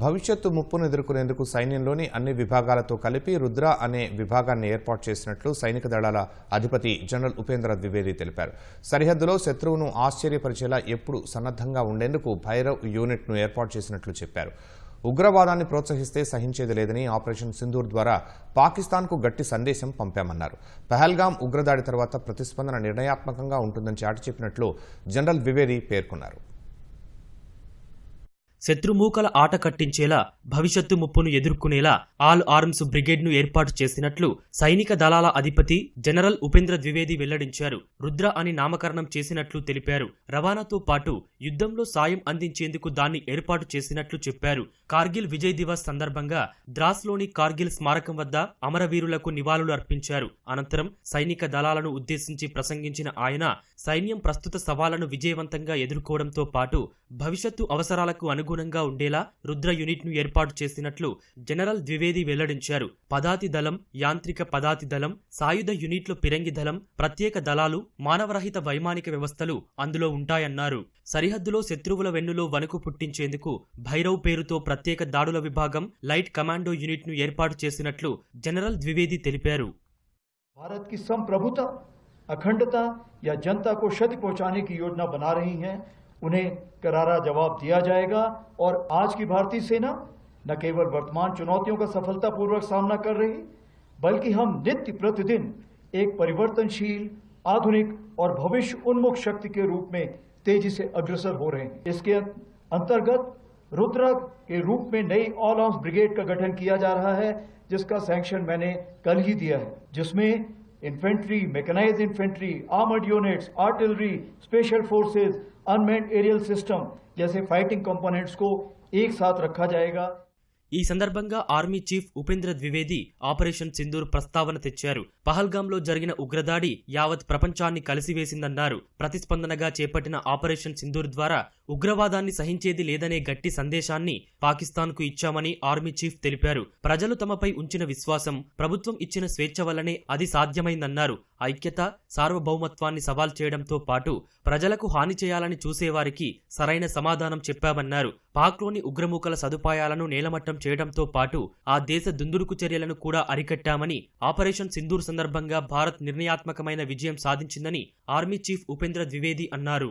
భవిష్యత్తు ముప్పును ఎదుర్కొనేందుకు సైన్యంలోని అన్ని విభాగాలతో కలిపి రుద్ర అనే విభాగాన్ని ఏర్పాటు చేసినట్లు సైనిక దళాల అధిపతి జనరల్ ఉపేంద్ర ద్వివేది తెలిపారు. సరిహద్దులో శత్రువును ఆశ్చర్యపరిచేలా ఎప్పుడు సన్నద్ధంగా ఉండేందుకు భైరవ్ యూనిట్ను ఏర్పాటు చేసినట్లు చెప్పారు. ఉగ్రవాదాన్ని ప్రోత్సహిస్తే సహించేది లేదని ఆపరేషన్ సింధూర్ ద్వారా పాకిస్తాన్కు గట్టి సందేశం పంపామన్నారు. పహల్గాం ఉగ్రదాడి తర్వాత ప్రతిస్పందన నిర్ణయాత్మకంగా ఉంటుందని చాటి చెప్పినట్లు జనరల్ ద్వివేది పేర్కొన్నారు. శత్రుమూకల ఆట కట్టించేలా భవిష్యత్తు ముప్పును ఎదుర్కొనేలా ఆల్ ఆర్మ్స్ బ్రిగేడ్ను ఏర్పాటు చేసినట్లు సైనిక దళాల అధిపతి జనరల్ ఉపేంద్ర ద్వివేది వెల్లడించారు. రుద్ర అని నామకరణం చేసినట్లు తెలిపారు. రవాణాతో పాటు యుద్ధంలో సాయం అందించేందుకు దాన్ని ఏర్పాటు చేసినట్లు చెప్పారు. కార్గిల్ విజయ్ దివస్ సందర్భంగా ద్రాస్లోని కార్గిల్ స్మారకం వద్ద అమరవీరులకు నివాళులు అర్పించారు. అనంతరం సైనిక దళాలను ఉద్దేశించి ప్రసంగించిన ఆయన సైన్యం ప్రస్తుత సవాళ్ళను విజయవంతంగా ఎదుర్కోవడంతో పాటు భవిష్యత్తు అవసరాలకు అనుగుణంగా ఉండేలా రుద్ర యూనిట్ను ఏర్పాటు చేసినట్లు జనరల్ ద్వివేది వెల్లడించారు పదాతి దళం యాంత్రిక పదాతి దళం సాయుధ యూనిట్లు పిరంగి దళం ప్రత్యేక దళాలు మానవరహిత వైమానిక వ్యవస్థలు అందులో ఉంటాయన్నారు సరిహద్దులో శత్రువుల వెన్నులో వణుకు పుట్టించేందుకు భైరవ్ పేరుతో ప్రత్యేక దాడుల విభాగం లైట్ కమాండో యూనిట్ను ఏర్పాటు చేసినట్లు జనరల్ ద్వివేది తెలిపారు भारत की संप्रभुता अखंडता या जनता को क्षति पहुंचाने की योजना बना रही हैं उन्हें करारा जवाब दिया जाएगा और आज की भारतीय सेना न केवल वर्तमान चुनौतियों का सफलतापूर्वक सामना कर रही, बल्कि हम नित्य प्रतिदिन एक परिवर्तनशील, आधुनिक और भविष्य उन्मुख शक्ति के रूप में तेज़ी से अग्रसर हो रहे हैं। इसके अंतर्गत रुद्र के रूप में नई ऑल आर्म्स ब्रिगेड का गठन किया जा रहा है, जिसका सैंक्शन मैंने कल ही दिया है, जिसमें infantry, mechanized infantry, armored units, artillery, special forces, unmanned aerial system jaise fighting components ko ek sath rakha jayega ఈ సందర్భంగా army chief Upendra Dwivedi operation Sindoor ప్రస్తావన తెచ్చారు. పహల్గాంలో జరిగిన ఉగ్రదాడి యావత్ ప్రపంచాన్ని కలిసివేసిందన్నారు. ప్రతిస్పందనగా చేపట్టిన ఆపరేషన్ సింధూర్ ద్వారా ఉగ్రవాదాన్ని సహించేది లేదనే గట్టి సందేశాన్ని పాకిస్తాన్కు ఇచ్చామని ఆర్మీ చీఫ్ తెలిపారు. ప్రజలు తమపై ఉంచిన విశ్వాసం ప్రభుత్వం ఇచ్చిన స్వేచ్ఛ వల్లనే అది సాధ్యమైందన్నారు. ఐక్యత సార్వభౌమత్వాన్ని సవాల్ చేయడంతో పాటు ప్రజలకు హాని చేయాలని చూసేవారికి సరైన సమాధానం చెప్పామన్నారు. పాక్లోని ఉగ్రమూకల సదుపాయాలను నేలమట్టం చేయడంతో పాటు ఆ దేశ దుందుడుకు చర్యలను కూడా అరికట్టామని ఆపరేషన్ సింధూర్ సందర్భంగా భారత్ నిర్ణయాత్మకమైన విజయం సాధించిందని ఆర్మీ చీఫ్ ఉపేంద్ర ద్వివేది అన్నారు.